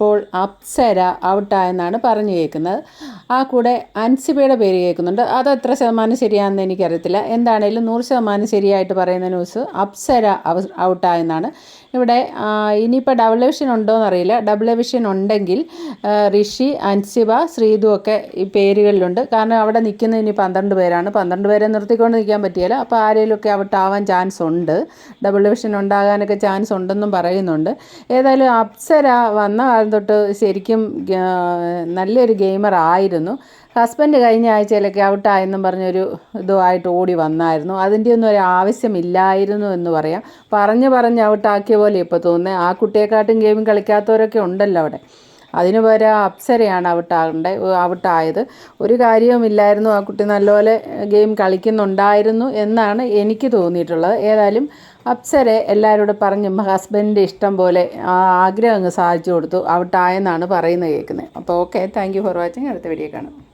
അപ്പോൾ അപ്സര ഔട്ടായെന്നാണ് പറഞ്ഞു കേൾക്കുന്നത് ആ കൂടെ അൻസിബയുടെ പേര് കേൾക്കുന്നുണ്ട്. അത് എത്ര ശതമാനം ശരിയാണെന്ന് എനിക്കറിയത്തില്ല. എന്താണേലും നൂറ് ശതമാനം ശരിയായിട്ട് പറയുന്ന ന്യൂസ് അപ്സര ഔട്ടായെന്നാണ് ഇവിടെ ഇനിയിപ്പോൾ ഡബിൾ വിഷൻ ഉണ്ടോ അറിയില്ല. ഡബിൾ വിഷൻ ഉണ്ടെങ്കിൽ ഋഷി അൻസിബ ശ്രീതു ഒക്കെ ഈ പേരുകളിലുണ്ട്. കാരണം അവിടെ നിൽക്കുന്ന ഇനി പന്ത്രണ്ട് പേരാണ്. പന്ത്രണ്ട് പേരെ നിർത്തിക്കൊണ്ട് നിൽക്കാൻ പറ്റിയല്ല. അപ്പോൾ ആരെങ്കിലുമൊക്കെ ഔട്ടാവാൻ ചാൻസ് ഉണ്ട്. ഡബിൾ വിഷൻ ഉണ്ടാകാനൊക്കെ ചാൻസ് ഉണ്ടെന്നും പറയുന്നുണ്ട്. ഏതായാലും അപ്സര വന്ന തൊട്ട് ശരിക്കും നല്ലൊരു ഗെയിമർ ആയിരുന്നു. ഹസ്ബൻഡ് കഴിഞ്ഞ ആഴ്ചയിലൊക്കെ ഔട്ടായെന്നും പറഞ്ഞൊരു ഇതുമായിട്ട് ഓടി വന്നായിരുന്നു. അതിന്റെ ഒന്നും ഒരു ആവശ്യമില്ലായിരുന്നു എന്ന് പറയാം. പറഞ്ഞ് പറഞ്ഞ് ഔട്ടാക്കിയ പോലെ ഇപ്പോൾ തോന്നുന്നത് ആ കുട്ടിയെക്കാട്ടും ഗെയിം കളിക്കാത്തവരൊക്കെ ഉണ്ടല്ലോ അവിടെ. അതിന് പകരം അപ്സരയാണ് ഔട്ടാകേണ്ടത് ഔട്ടായത് ഒരു കാര്യവുമില്ലായിരുന്നു ആ കുട്ടി നല്ലപോലെ ഗെയിം കളിക്കുന്നുണ്ടായിരുന്നു എന്നാണ് എനിക്ക് തോന്നിയിട്ടുള്ളത്. ഏതായാലും അപ്സരെ എല്ലാവരോടും പറഞ്ഞ് ഹസ്ബൻഡിന്റെ ഇഷ്ടം പോലെ ആ ആഗ്രഹം അങ്ങ് സാധിച്ചു കൊടുത്തു. ഔട്ടായെന്നാണ് പറയുന്നത് കേൾക്കുന്നത്. അപ്പോൾ ഓക്കെ താങ്ക് ഫോർ വാച്ചിങ്. അടുത്ത വീഡിയോ കാണാം.